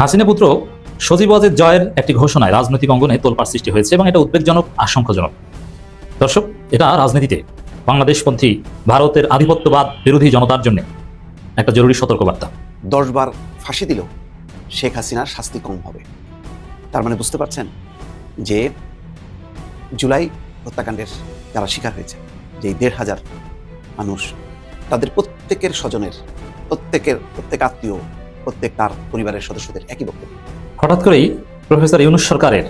হাসিনা পুত্র সজীব ওয়াজেদ জয়ের একটি ঘোষণায় রাজনৈতিক অঙ্গনে তোলপাড় সৃষ্টি হয়েছে এবং এটা উদ্বেগজনক, আশঙ্কাজনক। দর্শক, এটা রাজনীতিতে বাংলাদেশপন্থী ভারতের আধিপত্যবাদ বিরোধী জনতার জন্য একটা জরুরি সতর্কবার্তা। দশবার ফাঁসি দিলেও শেখ হাসিনার শাস্তি কম হবে। তার মানে বুঝতে পারছেন যে জুলাই হত্যাকাণ্ডের যারা শিকার হয়েছে যে দেড় হাজার মানুষ, তাদের প্রত্যেকের স্বজনের, প্রত্যেকের, প্রত্যেক আত্মীয় প্রত্যেক তার পরিবারের সদস্যদের একই বক্তব্য। হঠাৎ করেই প্রফেসর ইউনুস সরকারের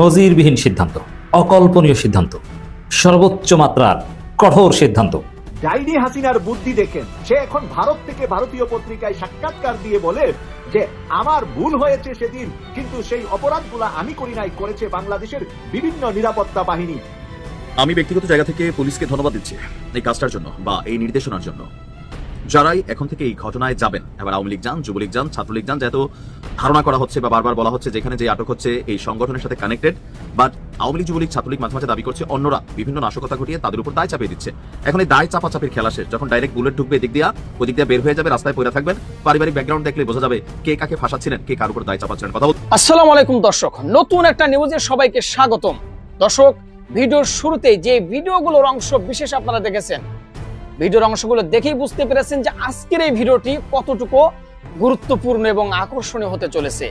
নজিরবিহীন সিদ্ধান্ত অকল্পনীয় সিদ্ধান্ত সর্বোচ্চ মাত্রার কঠোর সিদ্ধান্ত। ডাইনি হাসিনার বুদ্ধি দেখেন সে এখন ভারত থেকে ভারতীয় পত্রিকায় সাক্ষাৎকার দিয়ে বলে যে আমার ভুল হয়েছে সেদিন কিন্তু সেই অপরাধগুলা আমি করি নাই করেছে বাংলাদেশের বিভিন্ন নিরাপত্তা বাহিনী। আমি ব্যক্তিগত জায়গা থেকে পুলিশকে ধন্যবাদ দিচ্ছি এই কাজটার জন্য বা এই নির্দেশনার জন্য। যারাই এখন থেকে এই ঘটনায় যাবেন, এবার আওয়ামী লীগ যান, যুবলীগ যান, ছাত্রলীগ যান, যেহেতু ধারণা করা হচ্ছে বা বারবার বলা হচ্ছে যেখানে যে আটক হচ্ছে এই সংগঠনের সাথে কানেক্টেড বাট আওয়ামী লীগ, যুবলীগ, ছাত্রলীগ মাঝে মাঝে দাবি করছে অন্যরা বিভিন্ন নাশকতা ঘটিয়ে তাদের উপর দায় চাপিয়ে দিচ্ছে। এখন এই দায় চাপা চাপির খেলা শেষ, যখন ডাইরেক্ট বুলেট ঢুকবে এদিক দিয়া, ওদিক দিয়ে বের হয়ে যাবে, রাস্তায় পড়ে থাকবেন, পারিবারিক ব্যাকগ্রাউন্ড দেখলে বোঝা যাবে কে কাকে ফাঁসাচ্ছিলেন, কে কার উপর দায় চাপাচ্ছিলেন। কথা আসসালামু আলাইকুম দর্শক, নতুন একটা নিউজে সবাইকে স্বাগতম। দর্শক, ভিডিওর শুরুতেই যে ভিডিওগুলোর অংশ বিশেষ আপনারা দেখেছেন ভিডিওর অংশগুলো দেখেই বুঝতে পেরেছেন যে আজকের এই ভিডিওটি কতটুকু গুরুত্বপূর্ণ এবং আকর্ষণীয় হতে চলেছে।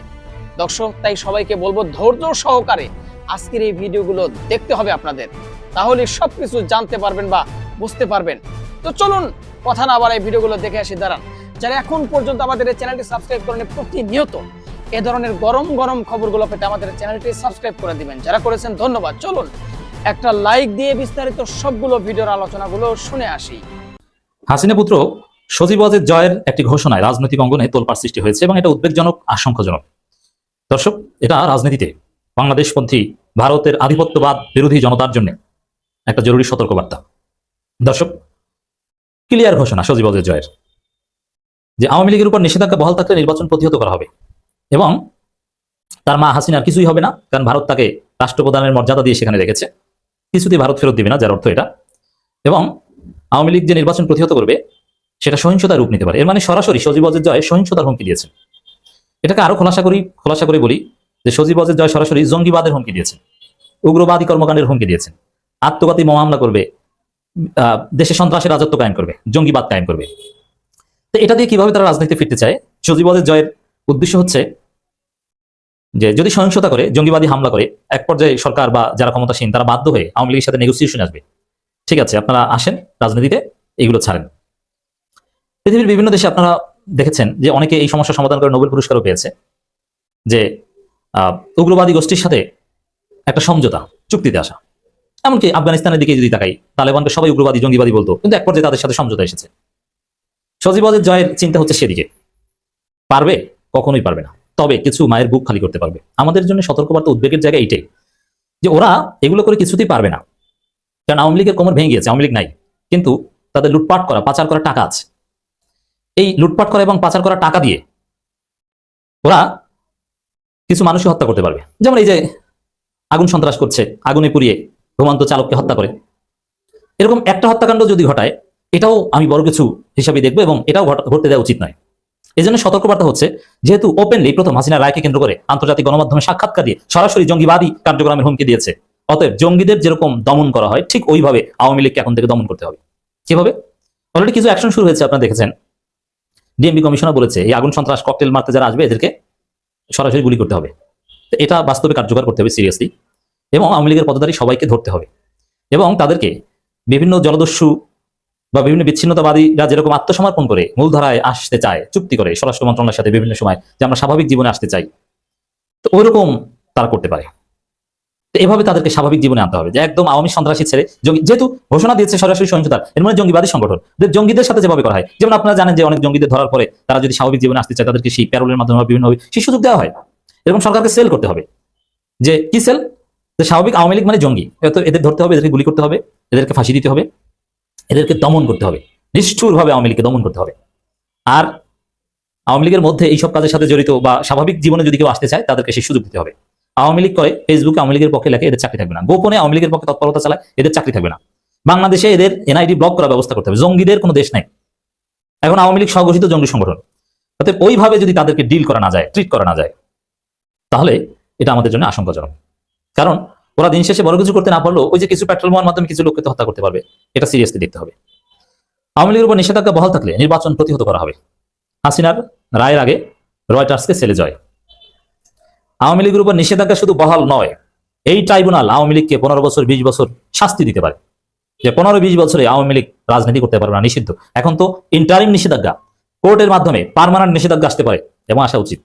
দর্শক, তাই সবাইকে বলব ধৈর্য সহকারে আজকের এই ভিডিওগুলো দেখতে হবে আপনাদের। তাহলে সবকিছু জানতে পারবেন বা বুঝতে পারবেন। তো চলুন কথা না বাড়াই ভিডিওগুলো দেখে আসি, দাঁড়ান। যারা এখন পর্যন্ত আমাদের এই চ্যানেলটি সাবস্ক্রাইব করেন প্রতিনিয়ত এ ধরনের গরম গরম খবরগুলো পেতে আমাদের চ্যানেলটি সাবস্ক্রাইব করে দিবেন। যারা করেছেন, ধন্যবাদ। চলুন একটা লাইক দিয়ে বিস্তারিত সবগুলো ভিডিওর আলোচনাগুলো শুনে আসি। হাসিনা পুত্র, সজীব ওয়াজেদ জয়ের একটি ঘোষণায় রাজনৈতিক অঙ্গনে তোলপাড় সৃষ্টি হয়েছে এবং এটা উদ্বেগজনক, আশঙ্কাজনক। দর্শক, এটা রাজনীতিতে বাংলাদেশপন্থী ভারতের আধিপত্যবাদ বিরোধী জনতার জন্য একটা জরুরি সতর্কবার্তা। দর্শক ক্লিয়ার ঘোষণা সজীব ওয়াজেদ জয়ের। যে আওয়ামী লীগের উপর নিষেধাজ্ঞা বহাল থাকলে নির্বাচন প্রতিহত করা হবে। এবং তার মা হাসিনার কিছুই হবে না, কারণ ভারত তাকে রাষ্ট্রপ্রধানের মর্যাদা দিয়ে সেখানে রেখেছে। কিছুতেই ভারত ফেরত দিবে না, যার অর্থ এটা। এবং আওয়ামী লীগ যে নির্বাচন প্রতিহত করবে, সেটা সহিংসতার রূপ নিতে পারে। এর মানে সরাসরি সজীব অজের জয় সহিংসতার হুমকি দিয়েছে। এটাকে আরও খোলাসা করি, খোলাসা করে বলি যে সজীব অজের জয় সরাসরি জঙ্গিবাদের হুমকি দিয়েছে, উগ্রবাদী কর্মকাণ্ডের হুমকি দিয়েছে। আত্মঘাতী মামলা করবে দেশে সন্ত্রাসের রাজত্ব কায়েম করবে, জঙ্গিবাদ কায়েম করবে। তো এটা দিয়ে কীভাবে তারা রাজনীতি ফিরতে চায়? সজীব অজের জয়ের উদ্দেশ্য হচ্ছে যে যদি সহিংসতা করে, জঙ্গিবাদী হামলা করে, এক পর্যায়ে সরকার বা যারা ক্ষমতাসীন, তারা বাধ্য হয়ে আওয়ামী লীগের সাথে নেগোসিয়েশন আসবে। ঠিক আছে, আপনারা আসেন রাজনীতিতে, এগুলো ছাড়েন। পৃথিবীর বিভিন্ন দেশে আপনারা দেখেছেন যে অনেকে এই সমস্যা সমাধান করে নোবেল পুরস্কারও পেয়েছে। যে উগ্রবাদী গোষ্ঠীর সাথে একটা সমঝোতা, চুক্তিতে আসা। এমনকি আফগানিস্তানের দিকে যদি তাকাই, তালেবানকে সবাই উগ্রবাদী, জঙ্গিবাদী বলতো, কিন্তু এক পর্যায়ে তাদের সাথে সমঝোতা এসেছে। সজীবাদের জয়ের চিন্তা হচ্ছে সেদিকে। পারবে? কখনোই পারবে না। তবে কিছু মায়ের বুক খালি করতে পারবে। আমাদের জন্য সতর্কবার্তা উদ্বেগের জায়গা এইটাই যে ওরা এগুলো করে কিছুতেই পারবে না। কারণ আওয়ামী লীগের কোমর ভেঙে গিয়েছে, আওয়ামী লীগ নাই। কিন্তু তাদের লুটপাট করা, পাচার করা টাকা আছে। এই লুটপাট করা এবং পাচার করা টাকা দিয়ে ওরা কিছু মানুষই হত্যা করতে পারবে। যেমন এই যে আগুন সন্ত্রাস করছে, আগুনে পুড়িয়ে ঘুমন্ত চালককে হত্যা করে। এরকম একটা হত্যাকাণ্ড যদি ঘটায়, এটাও আমি বড় কিছু হিসাবে দেখব এবং এটাও ঘট- ঘটতে দেওয়া উচিত নয়। এই জন্য সতর্কবার্তা হচ্ছে, যেহেতু ওপেনলি প্রথম হাসিনা রায়কে কেন্দ্র করে আন্তর্জাতিক গণমাধ্যমে সাক্ষাৎকার দিয়ে সরাসরি জঙ্গিবাদী কার্যক্রমের হুমকি দিয়েছে। অতএব জঙ্গিদের যেরকম দমন করা হয়, ঠিক ওইভাবে আওয়ামী লীগকে এখন থেকে দমন করতে হবে। কীভাবে? অলরেডি কিছু অ্যাকশন শুরু হয়েছে, আপনারা দেখেছেন। ডিএমপি কমিশনার বলেছে, এই আগুন সন্ত্রাস ককটেল মারতে যারা আসবে, এদেরকে সরাসরি গুলি করতে হবে। এটা বাস্তবে কার্যকর করতে হবে সিরিয়াসলি এবং আওয়ামী লীগের পদাধারী সবাইকে ধরতে হবে। এবং তাদেরকে বিভিন্ন জলদস্যু বা বিভিন্ন বিচ্ছিন্নতাবাদীরা যেরকম আত্মসমর্পণ করে, মূলধারায় আসতে চায়, চুক্তি করে, স্বরাষ্ট্র মন্ত্রণালয়ের সাথে বিভিন্ন সময় যে আমরা স্বাভাবিক জীবনে আসতে চাই, তো ওইরকম তারা করতে পারে। তো এভাবে তাদেরকে স্বাভাবিক জীবনে আনতে হবে যে একদম আওয়ামী সন্ত্রাসী ছেড়ে জঙ্গি- যেহেতু ঘোষণা দিয়েছে সরাসরি সহিংসতার, এর মানে জঙ্গিবাদী সংগঠন জঙ্গিদের সাথে যেভাবে করা হয়, যেমন আপনারা জানেন যে অনেক জঙ্গিদের ধরার পরে তারা যদি স্বাভাবিক জীবনে আসতে চায়, তাদেরকে সেই প্যারোলের মাধ্যমে বিভিন্নভাবে সেই সুযোগ দেওয়া হয়। এরকম সরকারকে সেল করতে হবে। যে কি সেল যে স্বাভাবিক আওয়ামী লীগ মানে জঙ্গি। এদের ধরতে হবে, এদেরকে গুলি করতে হবে, এদেরকে ফাঁসি দিতে হবে। এদেরকে দমন করতে হবে, নিষ্ঠুরভাবে আওয়ামী লীগকে দমন করতে হবে। আর আওয়ামী লীগের মধ্যে এইসব কাজের সাথে জড়িত বা স্বাভাবিক জীবনে যদি কেউ আসতে চায়, তাদেরকে সেই সুযোগ দিতে হবে। আওয়ামী লীগ করে ফেসবুকে আওয়ামী লীগের পক্ষে লেখে, এদের চাকরি থাকবে না। গোপনে আওয়ামী লীগের পক্ষে তৎপরতা চালায়, এদের চাকরি থাকবে না। বাংলাদেশে এদের এনআইডি ব্লক করার ব্যবস্থা করতে হবে। জঙ্গিদের কোনো দেশ নাই। এখন আওয়ামী লীগ স্বঘোষিত জঙ্গি সংগঠন। অর্থাৎ ওইভাবে যদি তাদেরকে ডিল করা না যায়, ট্রিট করা না যায়, তাহলে এটা আমাদের জন্য আশঙ্কাজনক। কারণ ওরা দিন শেষে বড় কিছু করতে না পারলেও ওই যে কিছু পেট্রোল বোমার মাধ্যমে কিছু লোককে হত্যা করতে পারবে, এটা সিরিয়াসলি দেখতে হবে। আওয়ামী লীগের উপর নিষেধাজ্ঞা বহাল থাকলে নির্বাচন প্রতিহত করা হবে। হাসিনার রায়ের আগে রয়টার্সকে ছেলে জয়। আওয়ামী লীগের উপর নিষেধাজ্ঞা শুধু বহাল নয়, এই ট্রাইব্যুনাল আওয়ামী লীগকে পনেরো বছর, বিশ বছর শাস্তি দিতে পারে। যে পনেরো, বিশ বছরে আওয়ামী লীগ রাজনীতি করতে পারবে না, নিষিদ্ধ। এখন তো ইন্টারিম নিষেধাজ্ঞা, কোর্টের মাধ্যমে পার্মানেন্ট নিষেধাজ্ঞা আসতে পারে, এবং আসা উচিত।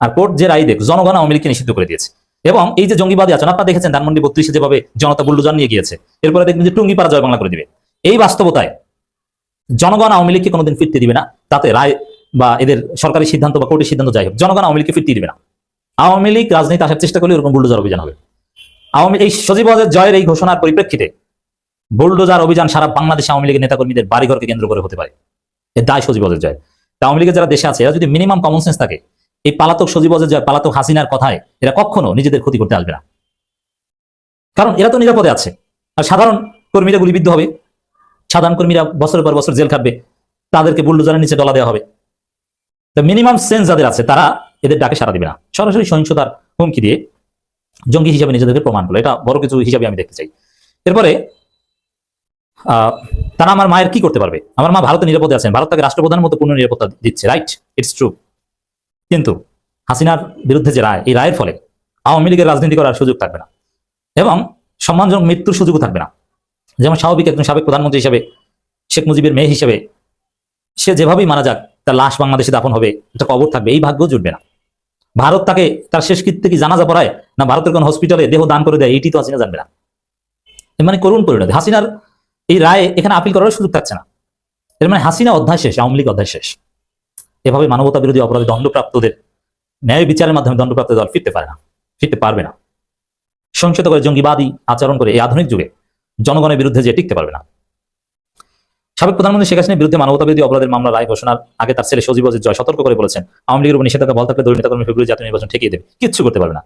আর কোর্ট যে রায় দেখ, জনগণ আওয়ামী লীগকে নিষিদ্ধ করে দিয়েছে। এবং এই যে জঙ্গিবাদী আছেন আপনারা দেখেছেন ধানমন্ডি বত্রিশে যেভাবে জনতা বুল্ডুজান নিয়ে গিয়েছে, এরপরে দেখবেন যে টুঙ্গিপাড়া জয় বাংলা করে দিবে। এই বাস্তবতায় জনগণ আওয়ামী লীগকে কোনোদিন ফিরতে দিবে না, তাতে রায় বা এদের সরকারি সিদ্ধান্ত বা কোর্টের সিদ্ধান্ত যাই হোক, জনগণ আওয়ামী লীগকে ফিরতে দিবে না। আওয়ামী লীগ রাজনীতি আসার চেষ্টা করলে এরকম বুল্ডোজার অভিযান হবে। আওয়ামী, এই সজীবাজের জয়ের এই ঘোষণার পরিপ্রেক্ষিতে বুলডোজার অভিযান সারা বাংলাদেশ আওয়ামী লীগের নেতাকর্মীদের বাড়িঘরকে কেন্দ্র করে হতে পারে। এর দায় সজীবজের জয়। আওয়ামী লীগের যারা দেশে আছে, এরা যদি মিনিমাম কমন সেন্স থাকে এই পালাতক সজীবজের জয় পালাতক হাসিনার কথায়, এরা কখনো নিজেদের ক্ষতি করতে আসবে না। কারণ এরা তো নিরাপদে আছে। আর সাধারণ কর্মীরা গুলিবিদ্ধ হবে। সাধারণ কর্মীরা বছরের পর বছর জেল খাটবে। তাদেরকে বুলডোজারের নিচে ডলা দেওয়া হবে। তো মিনিমাম সেন্স যাদের আছে, তারা এদের ডাকে সারা দিবে না। সরাসরি সহিংসতার হুমকি দিয়ে জঙ্গি হিসাবে নিজেদেরকে প্রমাণ করল। এটা বড় কিছু হিসাবে আমি দেখতে চাই। এরপরে তারা আমার মায়ের কি করতে পারবে? আমার মা ভারতে নিরাপদে আছেন। ভারত তাকে রাষ্ট্রপ্রধানের মতো পূর্ণ নিরাপত্তা দিচ্ছে রাইট ইটস ট্রু কিন্তু হাসিনার বিরুদ্ধে যে রায়, এই রায়ের ফলে আওয়ামী লীগের রাজনীতি করার সুযোগ থাকবে না এবং সম্মানজনক মৃত্যুর সুযোগও থাকবে না। যেমন স্বাভাবিক একজন সাবেক প্রধানমন্ত্রী হিসেবে, শেখ মুজিবের মেয়ে হিসেবে সে যেভাবেই মারা যাক, তার লাশ বাংলাদেশে দাফন হবে একটা কবর থাকবে, এই ভাগ্য জুটবে না। ভারত তাকে, তার শেষকৃত্যে কি জানাজা পড়ায় না ভারতের কোন হসপিটালে দেহ দান করে দেয়, এইটি তো হাসিনা জানবে না। মানে করুণ পরিণতি। হাসিনার এই রায়ে এখানে আপিল করার সুযোগ থাকছে না। এর মানে হাসিনা অধ্যায় শেষ, আওয়ামী লীগ অধ্যায় শেষ। এভাবে মানবতা বিরোধী অপরাধে দণ্ডপ্রাপ্তদের ন্যায় বিচারের মাধ্যমে দণ্ডপ্রাপ্ত দল ফিরতে পারে না, ফিরতে পারবে না। সংসদ করে জঙ্গিবাদী আচরণ করে এই আধুনিক যুগে জনগণের বিরুদ্ধে যে টিকতে পারবে না। সাবেক প্রধানমন্ত্রী শেখ হাসিনার বিরুদ্ধে মানবতা বিরোধী অপরাধের মামলা রায় ঘোষণার আগে তার ছেলে সজীব জয় সতর্ক করে বলেছেন, আওয়ামী লীগের উপর নিষেধাজ্ঞা বল থাকলে দলীয় নেতাকর্মী ফেব্রুয়ারি জাতীয় নির্বাচন ঠেকিয়ে দেবে, কিচ্ছু করতে পারবে না।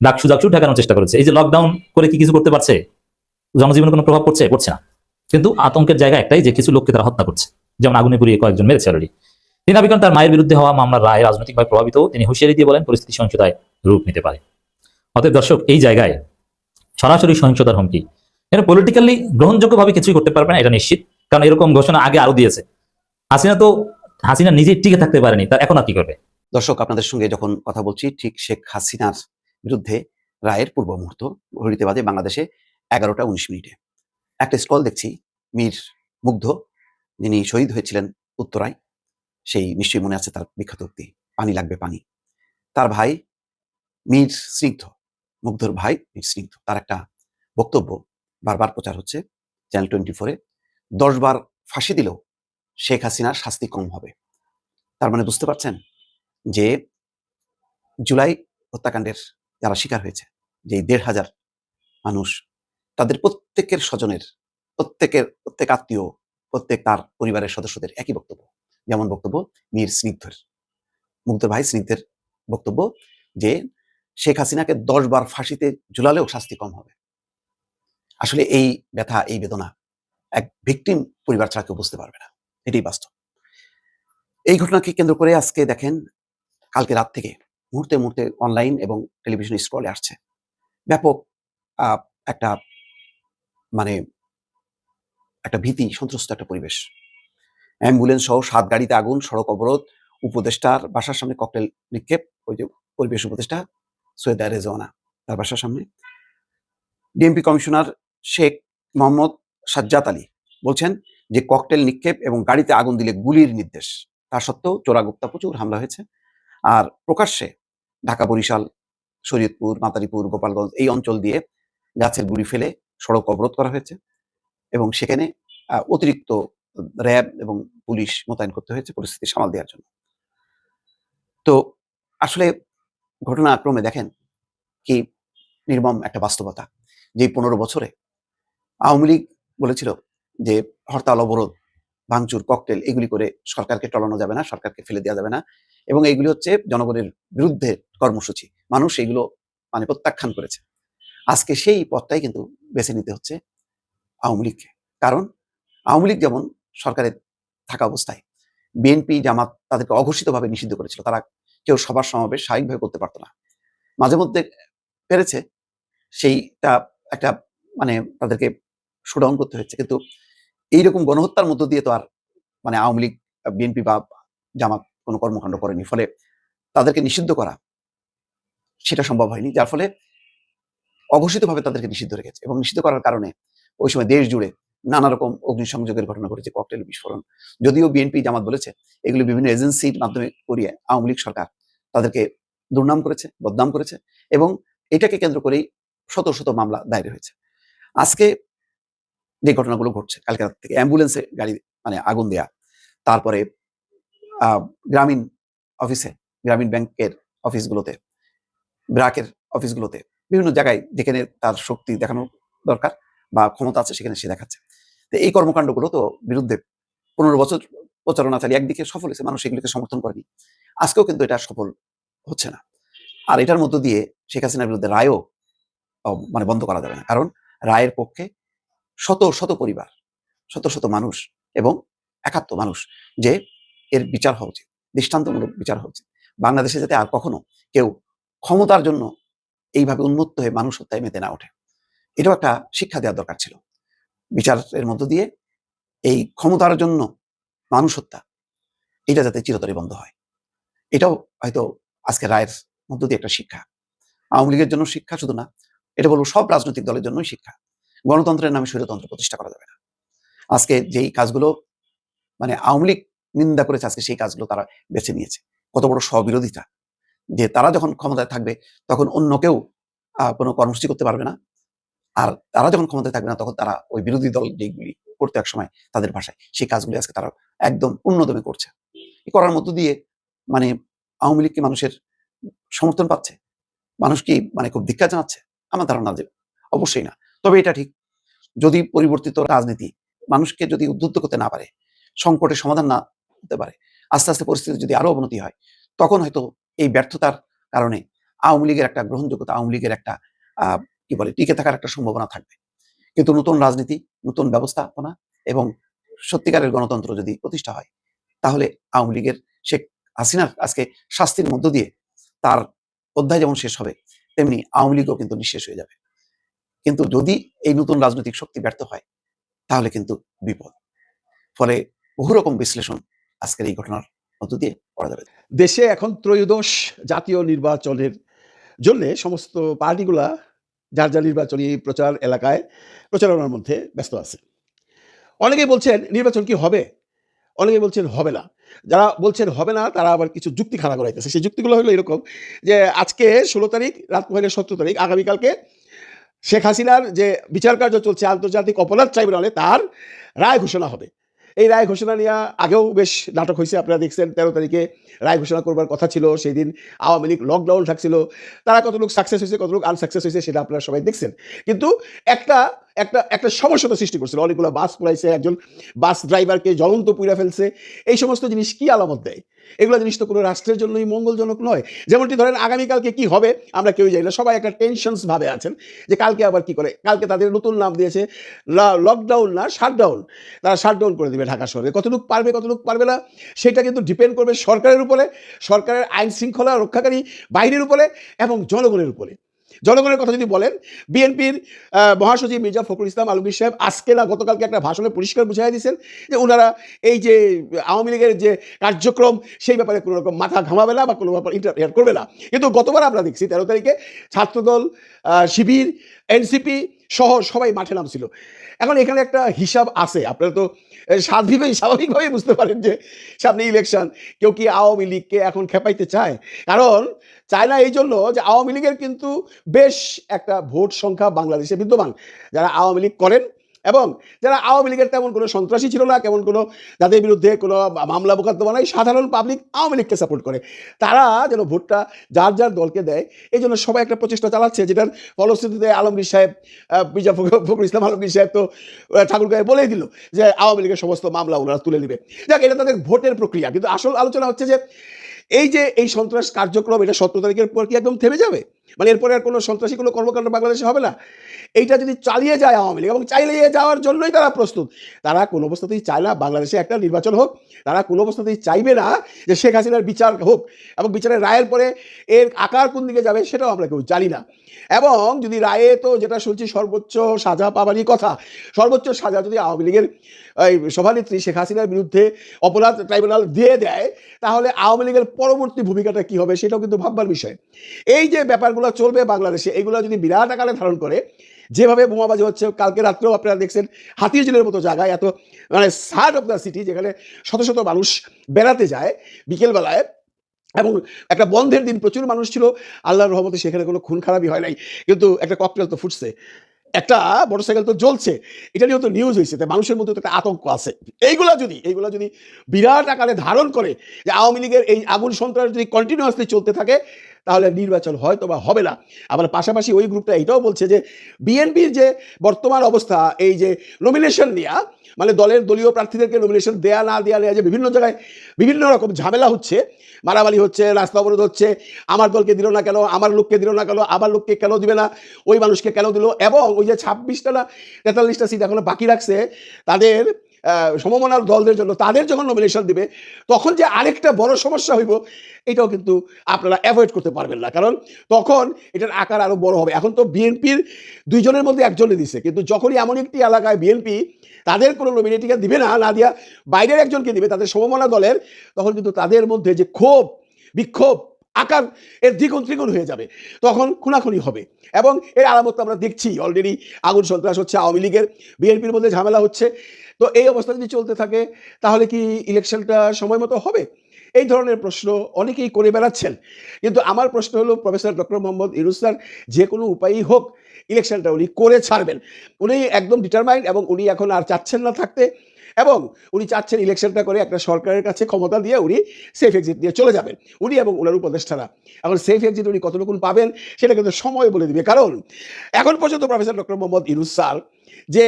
ডাকসু ডাকসু ঠেকানোর চেষ্টা করেছে। এই যে লকডাউন করে কি কিছু করতে পারছে? জনজীবনে কোনো প্রভাব পড়ছে? পড়ছে না। কিন্তু আতঙ্কের জায়গা একটাই যে কিছু লোককে তারা হত্যা করছে। যেমন আগুনে পুড়িয়ে কয়েকজন মেরেছে অলরেডি তিনি করেন তার মায়ের বিরুদ্ধে হওয়া মামলার রায় রাজনৈতিকভাবে প্রভাবিত। তিনি হুঁশিয়ারি দিয়ে বলেন, পরিস্থিতি সহিংসতায় রূপ নিতে পারে। অতএব দর্শক, এই জায়গায় সরাসরি সহিংসতার হুমকি। এটা পলিটিক্যালি গ্রহণযোগ্যভাবে কিছুই করতে পারবে না, এটা নিশ্চিত। কারণ এরকম ঘোষণা আগে আরও দিয়েছে। হাসিনা তো, হাসিনা নিজেই টিকে থাকতে পারেনি তা এখন আর কি করবে? দর্শক, আপনাদের সঙ্গে যখন কথা বলছি, ঠিক শেখ হাসিনার বিরুদ্ধে রায়ের পূর্ব মুহূর্ত ঘড়িতে বাজে বাংলাদেশে এগারোটা উনিশ মিনিটে। একটা স্কল দেখছি, মীর মুগ্ধ, যিনি শহীদ হয়েছিলেন উত্তরায়। সেই নিশ্চয়ই মনে আছে তার বিখ্যাত উক্তি, পানি লাগবে পানি। তার ভাই মীর স্নিগ্ধ, মুগ্ধর ভাই মীর স্নিগ্ধ। তার একটা বক্তব্য বারবার প্রচার হচ্ছে চ্যানেল টোয়েন্টি ফোরে দশ বার ফাঁসি দিলেও শেখ হাসিনার শাস্তি কম হবে। তার মানে বুঝতে পারছেন যে জুলাই হত্যাকাণ্ডের যারা শিকার হয়েছে যে দেড় হাজার মানুষ, তাদের প্রত্যেকের স্বজনের, প্রত্যেকের, প্রত্যেক আত্মীয়, প্রত্যেক তার পরিবারের সদস্যদের একই বক্তব্য। যেমন বক্তব্য মীর স্নিগ্ধের। মুগ্ধর ভাই স্নিগ্ধের বক্তব্য যে, শেখ হাসিনাকে দশ বার ফাঁসিতে ঝুলালেও শাস্তি কম হবে। আসলে এই ব্যথা, এই বেদনা এক ভিকটিম পরিবার ছাড়া কেউ বুঝতে পারবে না। এটাই বাস্তব। এই ঘটনাকে কেন্দ্র করে আজকে দেখেন, কালকে রাত থেকে মুহূর্তে মুহূর্তে অনলাইন এবং টেলিভিশন স্ক্রলে আসছে। ব্যাপক একটা মানে একটা ভীতি, সন্ত্রস্ত একটা পরিবেশ। অ্যাম্বুলেন্স সহ সাত গাড়িতে আগুন, সড়ক অবরোধ, উপদেষ্টার বাসার সামনে ককটেল নিক্ষেপ, ওই যে পরিবেশ উপদেষ্টা সৈয়দ রেজওয়ানা, তার বাসার সামনে। ডিএমপি কমিশনার শেখ মোহাম্মদ সাজ্জাদ আলী বলছেন যে ককটেল নিক্ষেপ এবং গাড়িতে আগুন দিলে গুলির নির্দেশ। তা সত্ত্বেও চোরাগুপ্তা প্রচুর হামলা হয়েছে। আর প্রকাশ্যে ঢাকা বরিশাল, শরীয়তপুর, মাতারিপুর, গোপালগঞ্জ এই অঞ্চল দিয়ে গাছের গুড়ি ফেলে সড়ক অবরোধ করা হয়েছে। এবং সেখানে অতিরিক্ত র্যাব এবং পুলিশ মোতায়েন করতে হয়েছে পরিস্থিতি সামাল দেওয়ার জন্য। তো আসলে ঘটনাক্রমে দেখেন কি নির্মম একটা বাস্তবতা। যে পনেরো বছরে আওয়ামী লীগ বলেছিল যে হরতাল, অবরোধ, ভাঙচুর, ককটেল এগুলি করে সরকারকে টলানো যাবে না, সরকারকে ফেলে দেওয়া যাবে না এবং এইগুলি হচ্ছে জনগণের বিরুদ্ধে কর্মসূচি। মানুষ এগুলো মানে প্রত্যাখ্যান করেছে। আজকে সেই পথটাই কিন্তু বেছে নিতে হচ্ছে আওয়ামী লীগকে। কারণ আওয়ামী লীগ যেমন সরকারে থাকা অবস্থায়। বিএনপি জামাত তাদেরকে অঘোষিতভাবে নিষিদ্ধ করেছিল। তারা কেউ সবার সমাবেশ স্বাভাবিকভাবে করতে পারতো না। মাঝে মধ্যে পেরেছে সেইটা একটা মানে তাদেরকে শোডাউন করতে হয়েছে। কিন্তু এইরকম গণহত্যার মধ্য দিয়ে তো আর মানে আওয়ামী লীগ, বিএনপি বা জামাত কোনো কর্মকাণ্ড করেনি। ফলে তাদেরকে নিষিদ্ধ করা সেটা সম্ভব হয়নি, যার ফলে অঘোষিতভাবে তাদেরকে নিষিদ্ধ রেখেছে। এবং নিষিদ্ধ করার কারণে ওই সময় দেশ জুড়ে নানা রকম অগ্নিসংযোগের ঘটনা ঘটেছে ককটেল বিস্ফোরণ। যদিও বিএনপি জামাত বলেছে, এগুলি বিভিন্ন এজেন্সির মাধ্যমে করিয়ে আওয়ামী লীগ সরকার তাদেরকে দুর্নাম করেছে, বদনাম করেছে এবং এটাকে কেন্দ্র করেই শত শত মামলা দায়ের হয়েছে। আজকে যে ঘটনাগুলো ঘটছে, কালকে রাত থেকে অ্যাম্বুলেন্সে গাড়ি মানে আগুন দেয়া, তারপরে গ্রামীণ অফিসে গ্রামীণ ব্যাংকের অফিসগুলোতে ব্রাকের অফিসগুলোতে বিভিন্ন জায়গায় যেখানে তার শক্তি দেখানো দরকার বা ক্ষমতা আছে, সেখানে সে দেখাচ্ছে। তো এই কর্মকাণ্ডগুলো তো বিরুদ্ধে পনেরো বছর প্রচারণা চালিয়ে একদিকে সফল হয়েছে, মানুষ এগুলিকে সমর্থন করেনি। আজকেও কিন্তু এটা সফল হচ্ছে না। আর এটার মধ্য দিয়ে শেখ হাসিনার বিরুদ্ধে রায়ও মানে বন্ধ করা যাবে না। কারণ রায়ের পক্ষে শত শত পরিবার, শত শত মানুষ এবং একাত্ম মানুষ যে এর বিচার হওয়া উচিত, দৃষ্টান্তমূলক বিচার হওয়া উচিত। বাংলাদেশে যাতে আর কখনো কেউ ক্ষমতার জন্য এইভাবে উন্মত্ত হয়ে মানুষ হত্যায় মেতে না ওঠে। এটাও একটা শিক্ষা দেওয়ার দরকার ছিল। বিচারের মধ্য দিয়ে এই ক্ষমতার জন্য মানুষ হত্যা, এটা যাতে চিরতরে বন্ধ হয়। এটাও হয়তো আজকে রায়ের মধ্য দিয়ে একটা শিক্ষা। আওয়ামী লীগের জন্য শিক্ষা শুধু না, এটা বলব সব রাজনৈতিক দলের জন্যই শিক্ষা। গণতন্ত্রের নামে স্বৈরতন্ত্র প্রতিষ্ঠা করা যাবে না। আজকে যেই কাজগুলো মানে আওয়ামী লীগ নিন্দা করেছে, আজকে সেই কাজগুলো তারা বেছে নিয়েছে। কত বড় স্ববিরোধিতা যে তারা যখন ক্ষমতায় থাকবে, তখন অন্য কেউ কোনো কর্মসূচি করতে পারবে না। আর তারা যখন ক্ষমতায় থাকবে না, তখন তারা ওই বিরোধী দল যেগুলি করতে এক সময় তাদের ভাষায়, সেই কাজগুলি আজকে তারা একদম উন্নতমে করছে। করার মধ্য দিয়ে মানে আওয়ামী লীগকে মানুষের সমর্থন পাচ্ছে। মানুষ কি মানে খুব ধিক্ষা জানাচ্ছে? আমার ধারণা যে অবশ্যই না। তবে এটা ঠিক, যদি পরিবর্তিত রাজনীতি মানুষকে যদি উদ্বুদ্ধ করতে না পারে, সংকটের সমাধান না হতে পারে, আস্তে আস্তে পরিস্থিতি যদি আরও অবনতি হয়, তখন হয়তো এই ব্যর্থতার কারণে আওয়ামী লীগের একটা গ্রহণযোগ্যতা, আওয়ামী লীগের একটা কি বলে, টিকে থাকার একটা সম্ভাবনা থাকবে। কিন্তু নতুন রাজনীতি, নতুন ব্যবস্থাপনা এবং সত্যিকারের গণতন্ত্র যদি প্রতিষ্ঠা হয়, তাহলে আওয়ামী লীগের শেখ হাসিনার আজকে শাস্তির মধ্য দিয়ে তার অধ্যায় যেমন শেষ হবে, তেমনি আওয়ামী লীগও কিন্তু নিঃশেষ হয়ে যাবে। কিন্তু যদি এই নতুন রাজনৈতিক শক্তি ব্যর্থ হয়, তাহলে কিন্তু বিপদ। ফলে বহু রকম বিশ্লেষণ আজকের এই ঘটনার মধ্য দিয়ে করা যাবে। দেশে এখন ত্রয়োদশ জাতীয় নির্বাচনের জন্য সমস্ত পার্টিগুলা যার যার নির্বাচনী প্রচার এলাকায় প্রচারণার মধ্যে ব্যস্ত আছে। অনেকেই বলছেন, নির্বাচন কি হবে? অনেকে বলছেন, হবে না। যারা বলছেন, হবে না, তারা আবার কিছু যুক্তি খাড়া করাইতেছে সেই যুক্তিগুলো হলো এরকম যে, আজকে ষোলো তারিখ, রাত পহেলা সতেরো তারিখ, আগামীকালকে শেখ হাসিনার যে বিচার কার্য চলছে আন্তর্জাতিক অপরাধ ট্রাইব্যুনালে, তার রায় ঘোষণা হবে। এই রায় ঘোষণা নিয়ে আগেও বেশ নাটক হয়েছে, আপনারা দেখছেন, তেরো তারিখে রায় ঘোষণা করবার কথা ছিল সেই দিন আওয়ামী লীগ লকডাউন থাকছিল তারা কত লোক সাকসেস হয়েছে, কত লোক আনসাকসেস হয়েছে, সেটা আপনারা সবাই দেখছেন। কিন্তু একটা একটা একটা সমস্যাটা সৃষ্টি করছিল। অনেকগুলো বাস পড়াইছে, একজন বাস ড্রাইভারকে জ্বলন্ত পুড়ে ফেলছে। এই সমস্ত জিনিস কি আলামত দেয়? এগুলো জিনিস তো কোনো রাষ্ট্রের জন্যই মঙ্গলজনক নয়। যেমনটি ধরেন আগামীকালকে কি হবে, আমরা কেউ জানি না। সবাই একটা টেনশনস ভাবে আছেন যে কালকে আবার কি করে? কালকে তাদের নতুন নাম দিয়েছে লকডাউন না শাটডাউন তারা শাটডাউন করে দেবে ঢাকা শহরে। কতটুকু পারবে কতটুকু পারবে না, সেটা কিন্তু ডিপেন্ড করবে সরকারের উপরে, সরকারের আইন শৃঙ্খলা রক্ষাকারী বাহিনীর উপরে এবং জনগণের উপরে। জনগণের কথা যদি বলেন, বিএনপির মহাসচিব মির্জা ফখরুল ইসলাম আলমগীর সাহেব আজকে না গতকালকে একটা ভাষণে পরিষ্কার বুঝাই দিয়েছেন যে ওনারা এই যে আওয়ামী লীগের যে কার্যক্রম, সেই ব্যাপারে কোনো রকম মাথা ঘামাবে না বা কোনো ব্যাপার ইন্টারফেয়ার করবে না। কিন্তু গতবার আমরা দেখছি তেরো তারিখে ছাত্রদল শিবির, এনসিপি সহ সবাই মাঠে নামছিল। এখন এখানে একটা হিসাব আছে। আপনারা তো স্বাভাবিকভাবেই স্বাভাবিকভাবেই বুঝতে পারেন যে সামনে ইলেকশন কেউ কি আওয়ামী লীগকে এখন খেপাইতে চায়? কারণ চায় না এই জন্য যে আওয়ামী লীগের কিন্তু বেশ একটা ভোট সংখ্যা বাংলাদেশে বিদ্যমান। যারা আওয়ামী লীগ করেন এবং যারা আওয়ামী লীগের তেমন কোনো সন্ত্রাসী ছিল না, কেমন কোনো যাদের বিরুদ্ধে কোনো মামলা মোকদ্দমা নাই, সাধারণ পাবলিক আওয়ামী লীগকে সাপোর্ট করে। তারা যেন ভোটটা যার যার দলকে দেয়, এই জন্য সবাই একটা প্রচেষ্টা চালাচ্ছে যেটার ফলশ্রুতিতে আলমগীর সাহেব মির্জা ইসলাম আলমগীর সাহেব তো ঠাকুরগাঁয়ে বলেই দিল যে আওয়ামী লীগের সমস্ত মামলা ওনারা তুলে নেবে। যাক, এটা তাদের ভোটের প্রক্রিয়া। কিন্তু আসল আলোচনা হচ্ছে যে এই যে এই সন্ত্রাস কার্যক্রম এটা সতেরো তারিখের পর কি একদম থেমে যাবে? মানে এরপরে আর কোনো সন্ত্রাসী, কোনো কর্মকাণ্ড বাংলাদেশে হবে না। এইটা যদি চালিয়ে যায় আওয়ামী লীগ, এবং চালিয়ে যাওয়ার জন্যই তারা প্রস্তুত। তারা কোনো অবস্থাতেই চায় না বাংলাদেশে একটা নির্বাচন হোক, তারা কোনো অবস্থাতেই চাইবে না যে শেখ হাসিনার বিচার হোক, এবং বিচারের রায়ের পরে এর আকার কোন দিকে যাবে সেটাও আমরা কেউ জানি না। এবং যদি রায়ে তো যেটা শুনছি, সর্বোচ্চ সাজা পাবারই কথা। সর্বোচ্চ সাজা যদি আওয়ামী লীগের এই সভানেত্রী শেখ হাসিনার বিরুদ্ধে অপরাধ ট্রাইব্যুনাল দিয়ে দেয়, তাহলে আওয়ামী লীগের পরবর্তী ভূমিকাটা কি হবে, সেটাও কিন্তু ভাববার বিষয়। এই যে ব্যাপারগুলো চলবে বাংলাদেশে, এগুলো যদি বিরাট আকারে ধারণ করে, যেভাবে বোমাবাজি হচ্ছে, কালকে রাত্রেও আপনারা দেখছেন, হাতিরঝিলের মতো জায়গায় এত মানে সার্ট অফ দ্য সিটি যেখানে শত শত মানুষ বেড়াতে যায় বিকেলবেলায়, এবং একটা বন্ধের দিন প্রচুর মানুষ ছিল, আল্লাহর রহমতে সেখানে কোনো খুন খারাপই হয় নাই, কিন্তু একটা ককটেল তো ফুটছে, একটা মোটরসাইকেল তো জ্বলছে, এটা নিয়েও তো নিউজ হয়েছে তাই মানুষের মধ্যে তো একটা আতঙ্ক আছে। এইগুলা যদি এইগুলা যদি বিরাট আকারে ধারণ করে যে আওয়ামী লীগের এই আগুন সন্ত্রাস যদি কন্টিনিউয়াসলি চলতে থাকে তাহলে নির্বাচন হয়তো বা হবে না। আবার পাশাপাশি ওই গ্রুপটা এটাও বলছে যে, বিএনপির যে বর্তমান অবস্থা, এই যে নমিনেশন নেওয়া মানে দলের দলীয় প্রার্থীদেরকে নমিনেশন দেয়া না দেয়া নেওয়া যে বিভিন্ন জায়গায় বিভিন্ন রকম ঝামেলা হচ্ছে। মারামারি হচ্ছে, রাস্তা অবরোধ হচ্ছে, আমার দলকে দিল না কেন, আমার লোককে দিল না কেন আমার লোককে কেন দিবে না, ওই মানুষকে কেন দিল? এবং ওই যে ছাব্বিশটা না তেতাল্লিশটা সিট এখনও বাকি রাখছে, তাদের সমমনার দলদের জন্য, তাদের যখন নমিনেশন দিবে, তখন যে আরেকটা বড় সমস্যা হইব, এটাও কিন্তু আপনারা অ্যাভয়েড করতে পারবেন না। কারণ তখন এটার আকার আরও বড় হবে। এখন তো বিএনপির দুইজনের মধ্যে একজনে দিছে। কিন্তু যখনই এমন একটি এলাকায় বিএনপি তাদের কোনো নমিনেটিকে দিবে না না দিয়া বাইরের একজনকে দিবে, তাদের সমমনা দলের, তখন কিন্তু তাদের মধ্যে যে ক্ষোভ, বিক্ষোভ আকার এর দ্বিগুণ ত্রিগুণ হয়ে যাবে। তখন খুনাখুনি হবে এবং এর আলামত আমরা দেখছি অলরেডি আগুন সন্ত্রাস হচ্ছে, আওয়ামী লীগের বিএনপির মধ্যে ঝামেলা হচ্ছে। তো এই অবস্থা যদি চলতে থাকে, তাহলে কি ইলেকশনটা সময় মতো হবে? এই ধরনের প্রশ্ন অনেকেই করে বেড়াচ্ছেন। কিন্তু আমার প্রশ্ন হলো, প্রফেসর ডক্টর মোহাম্মদ স্যার, যে কোনো উপায়ই হোক, ইলেকশনটা উনি করে ছাড়বেন। উনি একদম ডিটারমাইন্ড এবং উনি এখন আর চাচ্ছেন না থাকতে। এবং উনি চাচ্ছেন ইলেকশনটা করে একটা সরকারের কাছে ক্ষমতা দিয়ে উনি সেফ এক্সিট দিয়ে চলে যাবেন। উনি এবং ওনার উপদেষ্টারা। এখন সেফ এক্সিট উনি কতটুকুন পাবেন সেটা কিন্তু সময় বলে দিবে। কারণ এখন পর্যন্ত প্রফেসর ডক্টর মোহাম্মদ ইরুসাল স্যার যে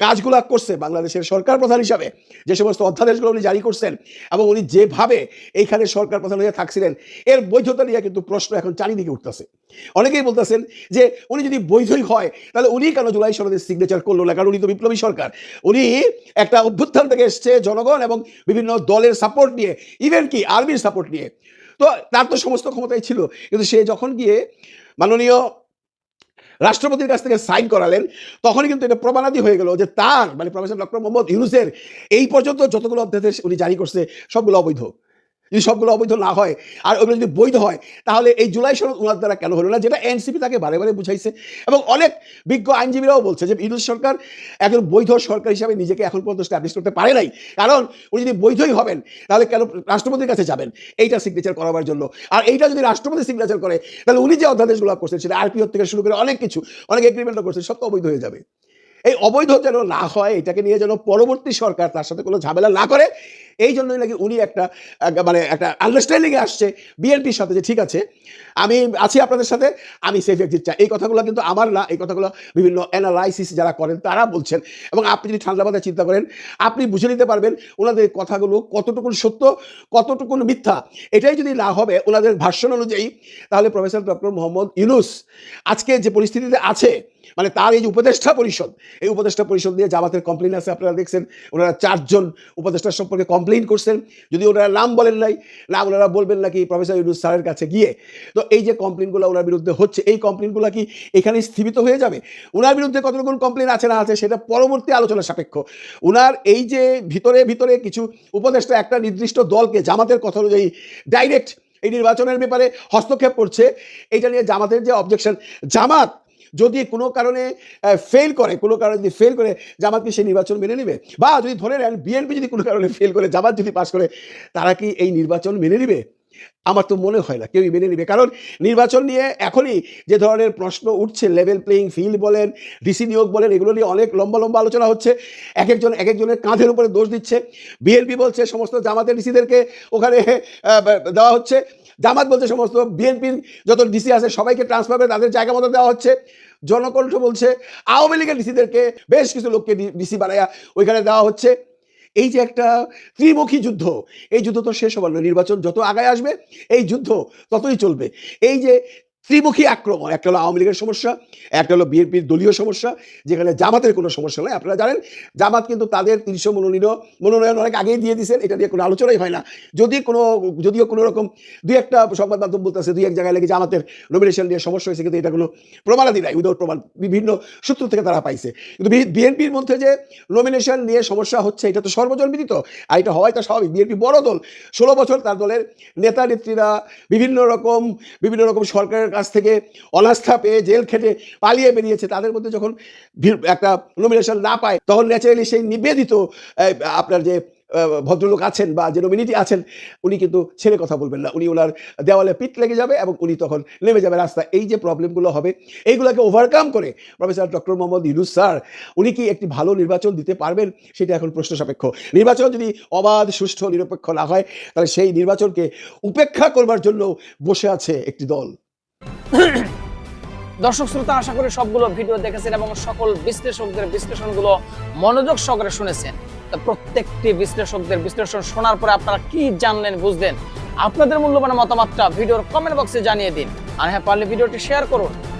কাজগুলো করছে বাংলাদেশের সরকার প্রধান হিসাবে। যে সমস্ত অধ্যাদেশগুলো উনি জারি করছেন এবং উনি যেভাবে এইখানে সরকার প্রধান হয়ে থাকছিলেন, এর বৈধতা নিয়ে কিন্তু প্রশ্ন এখন চারিদিকে উঠতেছে। অনেকেই বলতেছেন যে উনি যদি বৈধই হয়, তাহলে উনি কেন জুলাই সনদের সিগনেচার করল না? কারণ উনি তো বিপ্লবী সরকার। উনি একটা অভ্যুত্থান থেকে এসছে জনগণ এবং বিভিন্ন দলের সাপোর্ট নিয়ে ইভেন কি আর্মির সাপোর্ট নিয়ে। তো তার তো সমস্ত ক্ষমতাই ছিল। কিন্তু সে যখন গিয়ে মাননীয় রাষ্ট্রপতির কাছ থেকে সাইন করালেন, তখনই কিন্তু এটা প্রমাণাদি হয়ে গেল যে তার মানে প্রফেসর ডক্টর মোহাম্মদ ইউনুসের এই পর্যন্ত যতগুলো অধ্যাদেশ উনি জারি করছে, সবগুলো অবৈধ। যদি সবগুলো অবৈধ না হয় আর ওগুলো যদি বৈধ হয়, তাহলে এই জুলাই সনদ ওনার দ্বারা কেন হলো না? যেটা এনসিপি তাকে বারে বারে বুঝাইছে এবং অনেক বিজ্ঞ আইনজীবীরাও বলছে যে ইউনুস সরকার একজন বৈধ সরকার হিসাবে নিজেকে এখন পর্যন্ত স্ট্যাবলিশ করতে পারে নাই। কারণ উনি যদি বৈধই হবেন, তাহলে কেন রাষ্ট্রপতির কাছে যাবেন? এইটা সিগনেচার করাবার জন্য। আর এইটা যদি রাষ্ট্রপতি সিগনেচার করে, তাহলে উনি যে অধ্যাদেশগুলো করছেন, সেটা আরপিও থেকে শুরু করে অনেক কিছু, অনেক এগ্রিমেন্টও করছেন, সব অবৈধ হয়ে যাবে। এই অবৈধ যেন না হয়, এটাকে নিয়ে যেন পরবর্তী সরকার তার সাথে কোনো ঝামেলা না করে, এই জন্যই নাকি উনি একটা মানে একটা আন্ডারস্ট্যান্ডিংয়ে আসছে বিএনপির সাথে যে ঠিক আছে, আমি আছি আপনাদের সাথে, আমি সেফ এক্সিট চাই। এই কথাগুলো কিন্তু আমার না, এই কথাগুলো বিভিন্ন অ্যানালাইসিস যারা করেন তারা বলছেন। এবং আপনি যদি ঠান্ডা মাথায় চিন্তা করেন, আপনি বুঝে নিতে পারবেন ওনাদের কথাগুলো কতটুকুন সত্য, কতটুকুন মিথ্যা। এটাই যদি না হবে, ওনাদের ভাষ্য অনুযায়ী, তাহলে প্রফেসর ডক্টর মোহাম্মদ ইউনুস আজকে যে পরিস্থিতিতে আছে মানে তার এই যে উপদেষ্টা পরিষদ, এই উপদেষ্টা পরিষদ দিয়ে জামাতের কমপ্লেন আছে, আপনারা দেখছেন, ওনারা চারজন উপদেষ্টার সম্পর্কে কমপ্লেন করছেন। যদি ওনারা নাম বলেন নাই না ওনারা বলবেন নাকি প্রফেসর ইউনুস স্যারের কাছে গিয়ে? তো এই যে কমপ্লেনগুলো ওনার বিরুদ্ধে হচ্ছে, এই কমপ্লেনগুলো কি এখানে স্থিমিত হয়ে যাবে? ওনার বিরুদ্ধে কত রকম কমপ্লেন আছে না আছে সেটা পরবর্তী আলোচনা সাপেক্ষ। ওনার এই যে ভিতরে ভিতরে কিছু উপদেষ্টা, একটা নির্দিষ্ট দলকে জামাতের কথা অনুযায়ী ডাইরেক্ট এই নির্বাচনের ব্যাপারে হস্তক্ষেপ করছে, এইটা নিয়ে জামাতের যে অবজেকশন জামাত যদি কোনো কারণে ফেল করে, কোনো কারণে যদি ফেল করে জামাত কি সেই নির্বাচন মেনে নেবে? বা যদি ধরে নেন বিএনপি যদি কোনো কারণে ফেল করে, জামাত যদি পাশ করে, তারা কি এই নির্বাচন মেনে নেবে? আমার তো মনে হয় না, কেউই মেনে নেবে। কারণ নির্বাচন নিয়ে এখনই যে ধরনের প্রশ্ন উঠছে লেভেল প্লেয়িং ফিল্ড বলেন ডিসি নিয়োগ বলেন, এগুলো নিয়ে অনেক লম্বা লম্বা আলোচনা হচ্ছে। এক একজন, এক একজনের কাঁধের উপরে দোষ দিচ্ছে। বিএনপি বলছে, সমস্ত জামাতের ডিসিদেরকে ওখানে দেওয়া হচ্ছে। জামাত বলছে সমস্ত বিএনপির যত ডিসি আছে সবাইকে ট্রান্সফার করে তাদের জায়গা মতো দেওয়া হচ্ছে। জনকণ্ঠ বলছে, আওয়ামী লীগের ডিসিদেরকে বেশ কিছু লোককে ডিসি বানাইয়া ওইখানে দেওয়া হচ্ছে। এই যে একটা ত্রিমুখী যুদ্ধ, এই যুদ্ধ তো শেষ হবার নয় নির্বাচন যত আগায় আসবে, এই যুদ্ধ ততই চলবে। এই যে ত্রিমুখী আক্রমণ। একটা হলো আওয়ামী লীগের সমস্যা, একটা হলো বিএনপির দলীয় সমস্যা, যেখানে জামাতের কোনো সমস্যা নয় আপনারা জানেন, জামাত কিন্তু তাদের তিনশো মনোনীত, মনোনয়ন অনেক আগেই দিয়ে দিয়েছেন, এটা নিয়ে কোনো আলোচনাই হয় না। যদি কোনো, যদিও কোনো রকম দুই একটা সংবাদ মাধ্যম বলতেছে, দুই এক জায়গায় লেগে জামাতের নমিনেশন নিয়ে সমস্যা হয়েছে, কিন্তু এটা কোনো প্রমাণাদি নাই উইদাউট প্রমাণ, বিভিন্ন সূত্র থেকে তারা পাইছে। কিন্তু বিএনপির মধ্যে যে নমিনেশন নিয়ে সমস্যা হচ্ছে, এটা তো সর্বজনবিদিত, আর এটা হওয়াই তো স্বাভাবিক। বিএনপি বড় দল, ষোলো বছর তার দলের নেতা নেত্রীরা বিভিন্ন রকম বিভিন্ন রকম সরকারের কাছ থেকে অনাস্থা পেয়ে জেল খেটে পালিয়ে বেরিয়েছে। তাদের মধ্যে যখন একটা নমিনেশন না পায়, তখন ন্যাচারালি সেই নিবেদিত আপনার যে ভদ্রলোক আছেন বা যে নমিনিটি আছেন, উনি কিন্তু ছেড়ে কথা বলবেন না। উনি ওনার দেওয়ালে পিঠ লেগে যাবে এবং উনি তখন নেমে যাবে রাস্তা এই যে প্রবলেমগুলো হবে, এইগুলোকে ওভারকাম করে professor doctor Mohammad Yunus sir, উনি কি একটি ভালো নির্বাচন দিতে পারবেন? সেটা এখন প্রশ্ন সাপেক্ষ। নির্বাচন যদি অবাধ, সুষ্ঠু, নিরপেক্ষ না হয়, তাহলে সেই নির্বাচনকে উপেক্ষা করবার জন্য বসে আছে একটি দল। দর্শক শ্রোতা, আশা করি সবগুলো ভিডিও দেখেছেন এবং সকল বিশ্লেষকদের বিশ্লেষণগুলো মনোযোগ সহকারে শুনেছেন। প্রত্যেকটি বিশ্লেষকদের বিশ্লেষণ শোনার পরে আপনারা কি জানলেন, বুঝলেন? আপনাদের মূল্যবান মতামতটা ভিডিওর কমেন্ট বক্সে জানিয়ে দিন। আর হ্যাঁ পারলে ভিডিওটি শেয়ার করুন।